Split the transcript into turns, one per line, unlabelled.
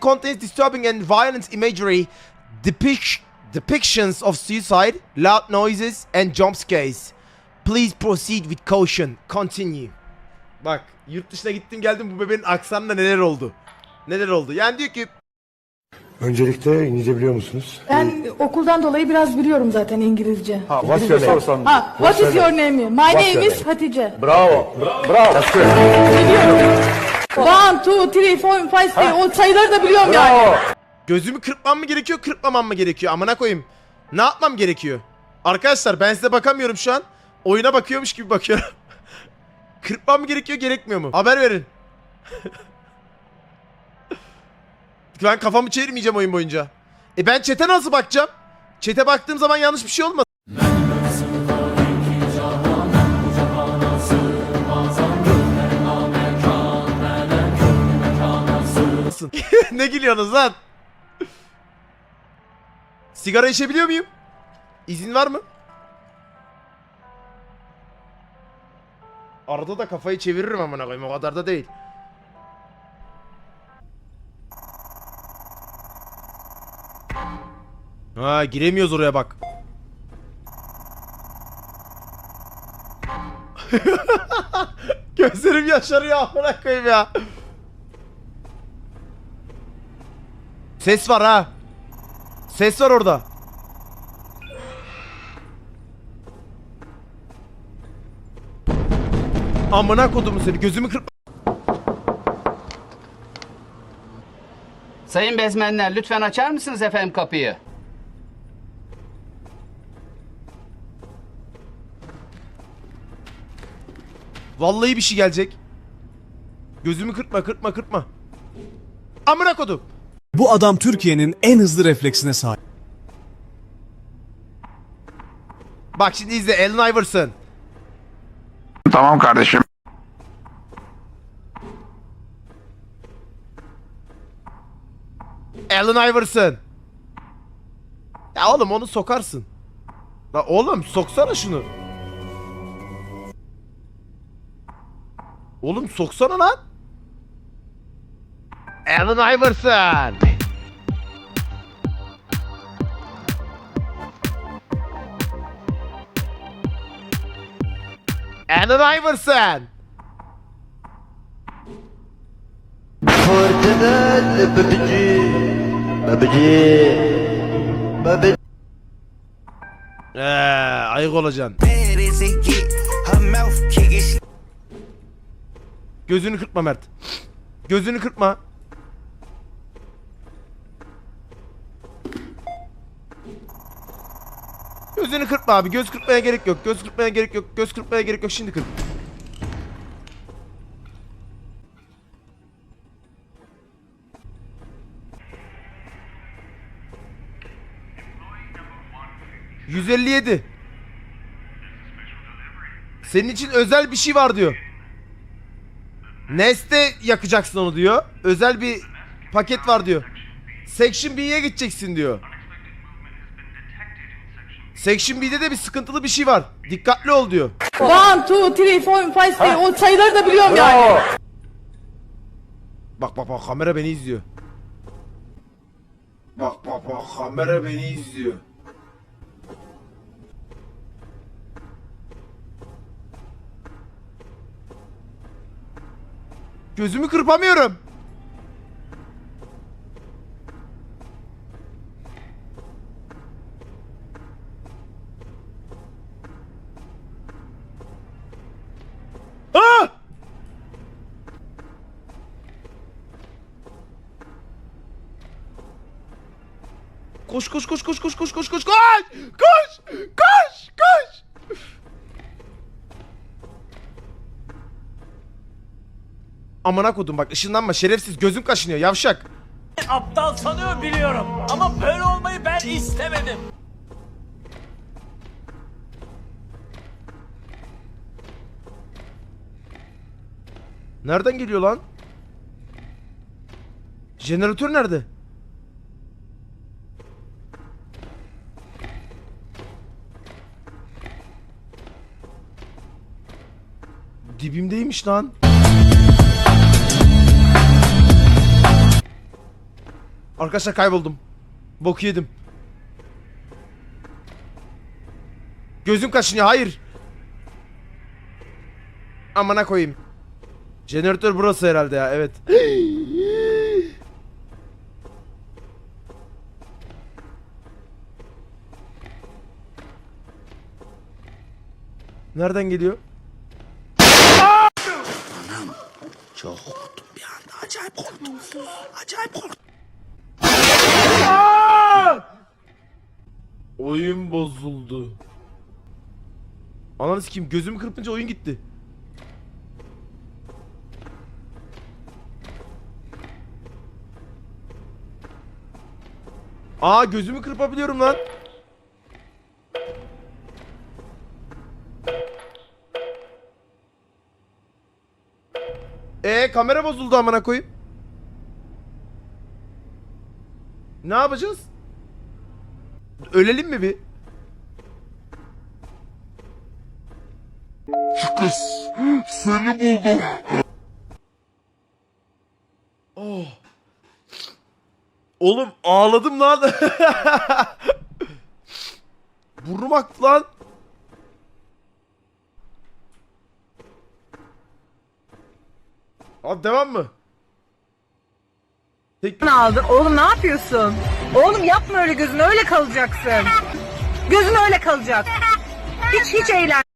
contains disturbing and violent imagery, depict, depictions of suicide, loud noises, and jump scares. Please proceed with caution. Continue. Bak, yurt dışına gittim geldim bu bebeğin aksanında neler oldu? Neler oldu? Yani diyor ki
Öncelikle İngilizce biliyor musunuz?
Ben okuldan dolayı biraz biliyorum zaten İngilizce.
Ha, what's your name?
Ha, what is your name? My name is? Hatice.
Bravo. Bravo. Good.
Biliyorum. One, two, three, four, five, six. O sayıları da biliyorum yani.
Gözümü kırpmam mı gerekiyor, kırpmamam mı gerekiyor? Amına koyayım. Ne yapmam gerekiyor? Arkadaşlar ben size bakamıyorum şu an. Oyuna bakıyormuş gibi bakıyorum. Kırpmam mı gerekiyor, gerekmiyor mu? Haber verin. ben kafamı çevirmeyeceğim oyun boyunca. E ben çete nasıl bakacağım? Çete baktığım zaman yanlış bir şey olmaz. ne gülüyorsunuz lan? Sigara içebiliyor muyum? İzin var mı? Arada da kafayı çeviririm amına koyayım o kadar da değil. Ha giremiyoruz oraya bak. Gözlerim yaşarıyor amına koyayım ya. Ses var ha. Ses var orada. Amına kodumu seni gözümü kırp...
Sayın bezmenler lütfen açar mısınız efendim kapıyı?
Vallahi bir şey gelecek. Gözümü kırpma kırpma kırpma. Amına kodum.
Bu adam Türkiye'nin en hızlı refleksine sahip.
Bak şimdi izle Allen Iverson.
Tamam kardeşim.
Allen Iverson. Ya oğlum onu sokarsın. La oğlum soksana şunu. Oğlum soksana lan. Allen Iverson. Allen Iverson. Eee ayık olacaksın. Gözünü kırpma Mert. Gözünü kırpma. Gözünü kırpma abi. Göz kırpmaya gerek yok. Göz kırpmaya gerek yok. Göz kırpmaya gerek yok. Şimdi kırp. ...157. Senin için özel bir şey var diyor. Neste yakacaksın onu diyor. Özel bir paket var diyor. Section B'ye gideceksin diyor. Section B'de de bir sıkıntılı bir şey var. Dikkatli ol diyor.
One, two, three, four, five, six. O sayıları da biliyorum yani.
Bak bak bak kamera beni izliyor. Bak bak bak kamera beni izliyor. Gözümü kırpamıyorum. Koş koş koş koş koş koş koş koş koş koş koş koş Amına kodum bak ışınlanma şerefsiz gözüm kaşınıyor yavşak.
aptal sanıyor biliyorum. Ama böyle olmayı ben istemedim.
Nereden geliyor lan? Jeneratör nerede? Dibimdeymiş lan. Arkadaşlar kayboldum. Boku yedim. Gözüm kaşınıyor hayır. Amına koyayım. Jeneratör burası herhalde ya evet. Nereden geliyor? Oyun bozuldu. Ananı sikeyim gözümü kırpınca oyun gitti. Aa gözümü kırpabiliyorum lan. E kamera bozuldu amına koyayım. Ne yapacağız? Ölelim mi bir? Oh. Oğlum ağladım lan. Burnum aktı lan. Abi devam mı? Tek...
aldın. Oğlum ne yapıyorsun? Oğlum yapma öyle gözün öyle kalacaksın. Gözün öyle kalacak. Hiç hiç eğlen.